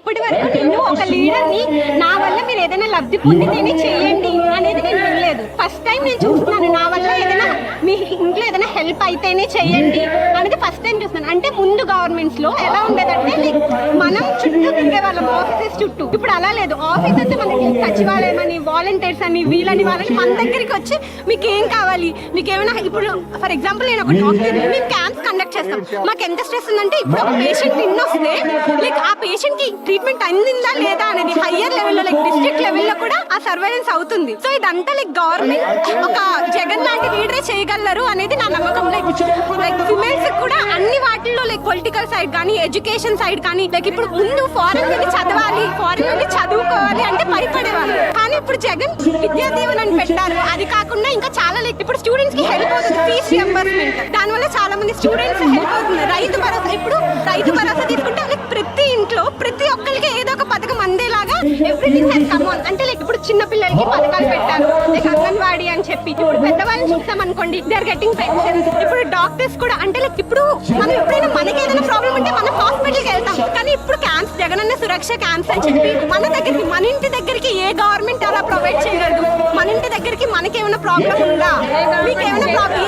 ఇప్పటి వరకు నేను ఒక లీడర్ని నా వల్ల మీరు ఏదైనా లబ్ధి పొందితేనే చేయండి అనేది నేను వినలేదు. ఫస్ట్ టైం నేను చూస్తున్నాను నా వల్ల ఏదైనా మీ ఇంట్లో ఏదైనా హెల్ప్ అయితేనే చేయండి. ఫస్ట్ టైం చూస్తున్నాను అంటే ముందు గవర్నమెంట్స్లో ఎలా ఉండేదంటే లైక్ మనం చుట్టూ తిరిగే వాళ్ళం ఆఫీసెస్ చుట్టూ. ఇప్పుడు అలా లేదు. ఆఫీస్ అంటే మనకి సచివాలయం అని వాలంటీర్స్ అని వీళ్ళని వాళ్ళని మన దగ్గరికి వచ్చి మీకు ఏం కావాలి? మీకు ఏమైనా ఇప్పుడు ఫర్ ఎగ్జాంపుల్ నేను ఒక డాక్టర్ మేము క్యాంప్స్ కండక్ట్ చేస్తాం. మాకు ఎంత స్ట్రెస్ ఉందంటే ఇప్పుడు ఒక పేషెంట్ ఇన్ వస్తే లైక్ ఆ పేషెంట్కి ట్రీట్మెంట్ అందిందా లేదా అనేది హయ్యర్ లెవెల్లో లైక్ డిస్ట్రిక్ట్ లెవెల్లో కూడా ఆ సర్వేలెన్స్ అవుతుంది. సో ఇదంతా లైక్ గవర్నమెంట్ ఒక జగన్ లాంటి లీడరే చేయగలరు అనేది నా నమ్మకం. లైక్ లైక్ వాటిల్లో లైక్ పొలిటికల్ సైడ్ కానీ ఎడ్యుకేషన్ సైడ్ కానీ లైక్ ఇప్పుడు ముందు ఫారెన్ వెళ్ళి చదవాలి ఫారెన్ వెళ్ళి చదువుకోవాలి అంటే భయపడేవాళ్ళు. కానీ ఇప్పుడు జగన్ విద్యా దీవెన అని పెట్టారు. అది కాకుండా ఇంకా చాలా లైక్ ఇప్పుడు స్టూడెంట్స్కి హెల్ప్ అవుతుంది ఫీజ్ రియంబర్స్మెంట్ దాని వల్ల చాలా మంది స్టూడెంట్స్ హెల్ప్ అవుతున్నారు. ఎవ్రీథింగ్ హ్యాస్ కమ్ ఆన్ అంటే లైక్ ఇప్పుడు చిన్న పిల్లలకి పథకాలు పెట్టారు. లైక్ అంగన్వాడీ అని చెప్పి ఇప్పుడు పెద్దవాళ్ళని చూస్తాం అనుకోండి దే ఆర్ గెటింగ్ పెన్షన్ ఇప్పుడు డాక్టర్స్ కూడా అంటే లైక్ ఇప్పుడు మనం ఎప్పుడైనా మనకి ఏదైనా ప్రాబ్లం ఉంటే మనం హాస్పిటల్కి వెళ్తాం. కానీ ఇప్పుడు క్యాంప్స్ జగనన్న సురక్ష క్యాంప్స్ అని చెప్పి మన దగ్గరికి మన ఇంటి దగ్గరికి ఏ గవర్నమెంట్ అలా ప్రొవైడ్ చేయగలదు? మన ఇంటి దగ్గరికి మనకేమైనా ప్రాబ్లం ఉందా? మీకు ఏమైనా ప్రాబ్లం